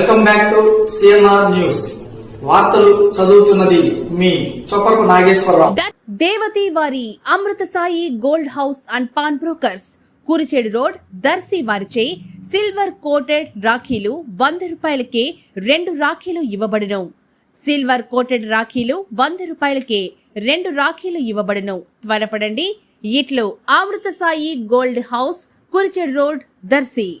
Welcome back to CNR news. వార్తలు చదువుతున్నది మీ చొప్పకు నాగేశ్వరరావు. దేవతి వారి Amrutha Sai gold house and pawn brokers. Kurichedu road Darsi వారిచే సిల్వర్ కోటెడ్ రాఖీలు వంద రూపాయలకే రెండు రాఖీలు ఇవ్వబడును. సిల్వర్ కోటెడ్ రాఖీలు వంద రూపాయలకే రెండు రాఖీలు ఇవ్వబడును. త్వరపడండి. ఇట్లు Amrutha Sai gold house Kurichedu road Darsi.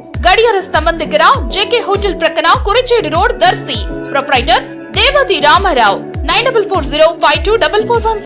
गड़ियर स्तंभ दिग्गर जेके हॉटल प्रकट Kurichedu road Darsi proprietor Devathi Ramarao nine double four zero five two double four one